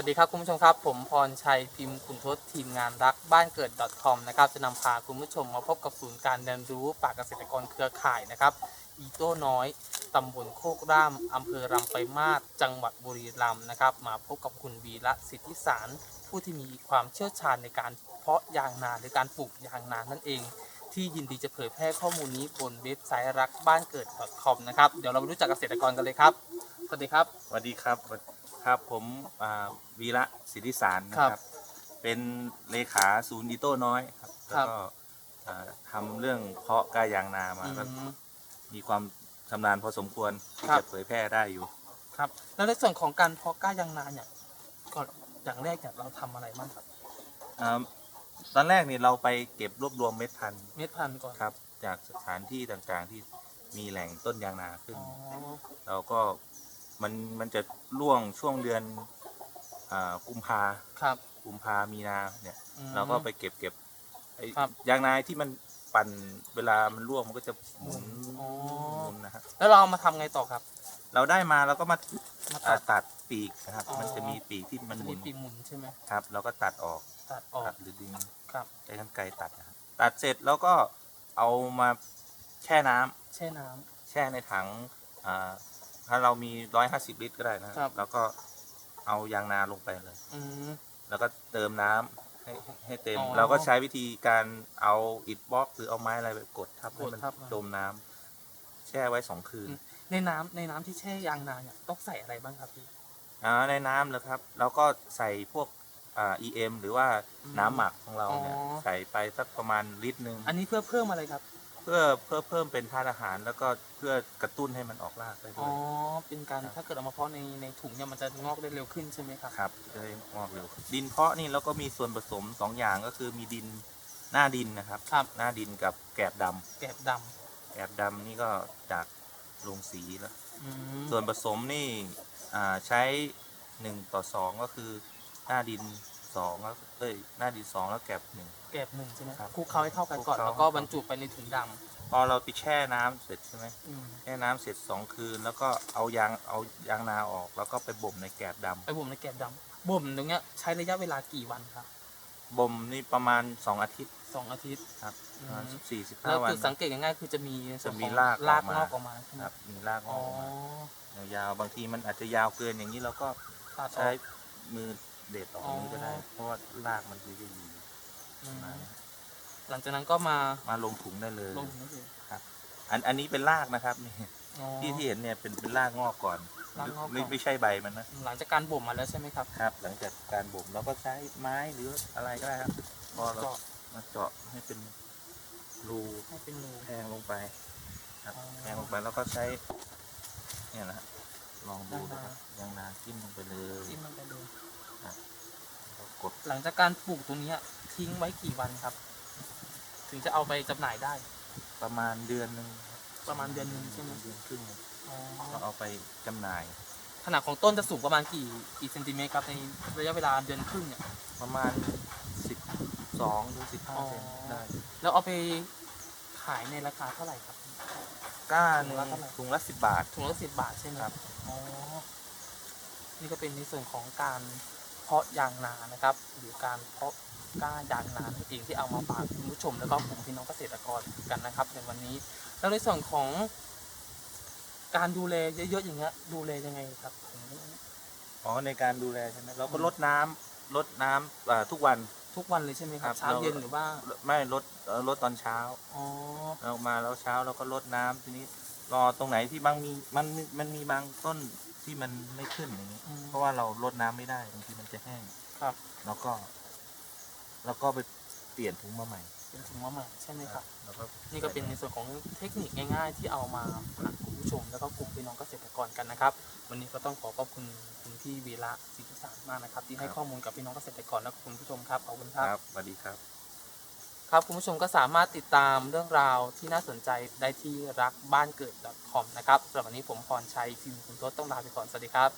วัสดีครับคุณผู้ชมครับ ผมพรชัยพิมพ์คุณทศทีมงานรักบ้านเกิด .com นะครับจะนำพาคุณผู้ชมมาพบกับศูนย์การเรียนรู้ป่าเกษตรกรเครือข่ายนะครับ อีโต้น้อยตำบลโคกร่ามอำเภอรำไปมาศจังหวัดบุรีรัมย์นะครับ มาพบกับคุณวีระสิทธิสาร ผู้ที่มีความเชี่ยวชาญในการเพาะยางนาหรือการปลูกยางนานั่นเอง ที่ยินดีจะเผยแพร่ข้อมูลนี้บนเว็บไซต์รักบ้านเกิด .com นะครับเดี๋ยวเราไปรู้จักเกษตรกรกันเลยครับสวัสดีครับสวัสดีครับ ครับผมอ่าวีระสิทธิสารนะคครัรับบเป็นเลขาศูนย์อีโต้น้อยครับครัแล้วบก็อ่าทำเรื่องเพาะกล้ายางนามาก็อืมมีความชำนาญพอสมควรที่ครับ จะเผยแพร่ได้อยู่ ครับ แล้วในส่วนของการเพาะกล้ายางนาเนี่ยก่อนอย่างแรกเนี่ยเราทำอะไรบ้างครับ อ่าตอนแรกนี่เราไปเก็บรวบรวมเม็ดพันธุ์เม็ดพันธุ์ก่อนครับ จากสถานที่ต่างๆที่มีแหล่งต้นยางนาขึ้น อ๋อเราก็ มันมันจะล่วงช่วงเดือนอ่ากุมภาครับ กุมภามีนาเนี่ย อืม เราก็ไปเก็บเก็บไอ้ครับ ยางนาที่มันปั่นเวลามันร่วงมันก็จะหมุนอ๋อหมุนนะฮะแล้วเราเอามาทำไงต่อครับ เราได้มาเราก็มามาอ่าตัดตัดปีกนะครับ อ๋อ มันจะมีปีกที่มันจะหมุมีนปีกหมุนใช่ไหมครับ เราก็ตัดออกตัดออกตัดหรือดึงครับใช้กรรไกรตัดนะครับตัดเสร็จแล้วก็เอามาแช่น้ำ แช่น้ำแช่ในถังอ่า ถ้าเรามีร้อยห้าสิบลิตรก็ได้นะครับ แล้วก็เอายางนาลงไปเลย อืม แล้วก็เติมน้ำให้ให้เต็ม อ๋อเราก็ใช้วิธีการเอาอิฐบล็อกหรือเอาไม้อะไรไปกดทับให้กดมันทับจมน้ำแช่ไว้สองคืน ในน้ำในน้ำที่แช่ยางนาเนี่ยต้องใส่อะไรบ้างครับพี่ อ่าในน้ำแล้วครับแล้วก็ใส่พวกอ่า EM หรือว่าอืมน้ำหมักของเราเนี่ยอ๋อ ใส่ไปสักประมาณลิตรหนึ่งอันนี้เพื่อเพิ่มอะไรครับเพื่อเพื่อเพิ่มเป็นธาตุอาหาร แล้วก็เพื่อกระตุ้นให้มันออกรากได้ด้อ๋วอย เป็นการถ้าเกิดเอามาเพาะในในถุงเนี่ยมันจะงอกได้เร็วขึ้นใช่ไหมครับ ครับจะได้งอกเร็วดินเพาะนี่เราก็มีส่วนผสมสองอย่างก็คือมีดินหน้าดินนะครับ ครับ หน้าดินกับแกบดำแกบดแกบดำนี่ก็จากโรงสีแล้วำอืมส่วนผสมนี่อ่าใช้หนึ่งต่อสองก็คือหน้าดิน สองแล้วเอ้ยหน้าดินสองแล้วแกบหนึ่ง แกบหนึ่งใช่ไหมครับคลุกเคล้าให้เข้ากันก่อน คลุกเคล้า แล้วก็บรรจุไปในถุงดพอเราไปแช่น้ำเสร็จใช่ไหมำอืมแช่น้ำเสร็จสองคืน แล้วก็เอายางเอายางนาออก แล้วก็ไปบ่มในแกบดำไปบ่มในแกบดำบ่มตรงเนี้ยใช้ระยะเวลากี่วันครับบ่มนี่ประมาณสองอาทิตย์สองอาทิตย์ ครับอืประมาณมสิบสี่สิบแล้ห้าววัน จุดสังเกตง่ายๆคือจะมีส่วนจะมีของรากรากออกมางอกออกมาใช่ไหมครับมีรากงอ๋ออกมายาวๆบางทีมันอาจจะยาวเกินอย่างนี้เราก็ตัดอใช้อกมือ เด็ดออกอ๋อนี้ก็ได้ เพราะว่ารากมันคือจะอยู่อืมมาหลังจากนั้นก็มามาลงถุงได้เลยลงถุงนี่คืออันอันนี้เป็นรากนะครับนี่อ๋อที่ที่เห็นเนี่ยเป็นเป็นรากงอกก่อนรากงอกก่อนไม่ไม่ใช่ใบมันนะหลังจากการบ่มมาแล้วใช่ไหมครับครับ หลังจากการบ่มเราก็ใช้ไม้หรืออะไรก็ได้ครับพอเราเจาะมาเจาะให้เป็นรูให้เป็นรูแทงลงไปครับอ๋อแทงลงไปแล้วก็ใช้เนี่ยนะฮะลองดูนะครับยางนาจิ้มลงไปเลยจิ้มลงไปเลยแล้ว กดหลังจากการปลูกตรงเนี้ยทิ้งไว้กี่วันครับ ถึงจะเอาไปจำหน่ายได้ ประมาณเดือนหนึ่งคบประมาณเดือนหนึ่งใช่ไหมเดือนครึ่งอ๋อเราเอาไปจำหน่าย ขนาดของต้นจะสูงประมาณกี่กี่เซนติเมตรครับในระยะเวลาเดือนครึ่งเนี่ยประมาณสิบสองถึงสิบห้าอ๋อเซนได้ แล้วเอาไปขายในราคาเท่าไหร่ครับก้านถุงละเท่าไหร่ถุงละสิบบาทถุงละสิบบาทใช่ไหมครับอ๋อนี่ก็เป็นในส่วนของการ เพาะยางนานะครับ หรือการเพาะกล้ายางนานั่นเองที่เอามาฝากคุณผู้ชม แล้วก็กลุ่มพี่น้องเกษตรกรกันนะครับ ในวันนี้แล้วในส่วนของการดูแลเยอะๆอย่างเงี้ยดูแลยังไงครับผมอ๋อในการดูแลใช่ไหมเราก็ลดน้ำลดน้ำอ่าทุกวันทุกวันเลยใช่ไหมครับครับเช้าเราเย็นหรือว่าไม่ลดเอ่อลดตอนเช้าอ๋อเรามาแล้วเช้าเราก็ลดน้ำทีนี้รอตรงไหนที่บางมีมันมีมันมีบางต้นที่มันไม่ขึ้นอย่างนี้อืมเพราะว่าเราลดน้ำไม่ได้บางทีมัน จะแห้งครับ แล้วก็ แล้วก็ไปเปลี่ยนถุงมาใหม่ เป็นถุงมะหม่าใช่ไหมครับ แล้วก็นี่ก็เป็นในส่วนของเทคนิคง่ายๆ ที่เอามาฝากคุณผู้ชม แล้วก็กลุ่มพี่น้องเกษตรกรกันนะครับ วันนี้ก็ต้องขอขอบคุณคุณพี่วีระสิทธิสารมากนะครับ ที่ให้ข้อมูลกับพี่น้องเกษตรกรและคุณผู้ชมครับขอบคุณครับครับสวัสดีครับ ครับคุณผู้ชมก็สามารถติดตามเรื่องราวที่น่าสนใจได้ที่รักบ้านเกิด .com นะครับสำหรับวันนี้ผมพรชัยพิมพ์คุณทศต้องลาไปก่อนสวัสดีครับ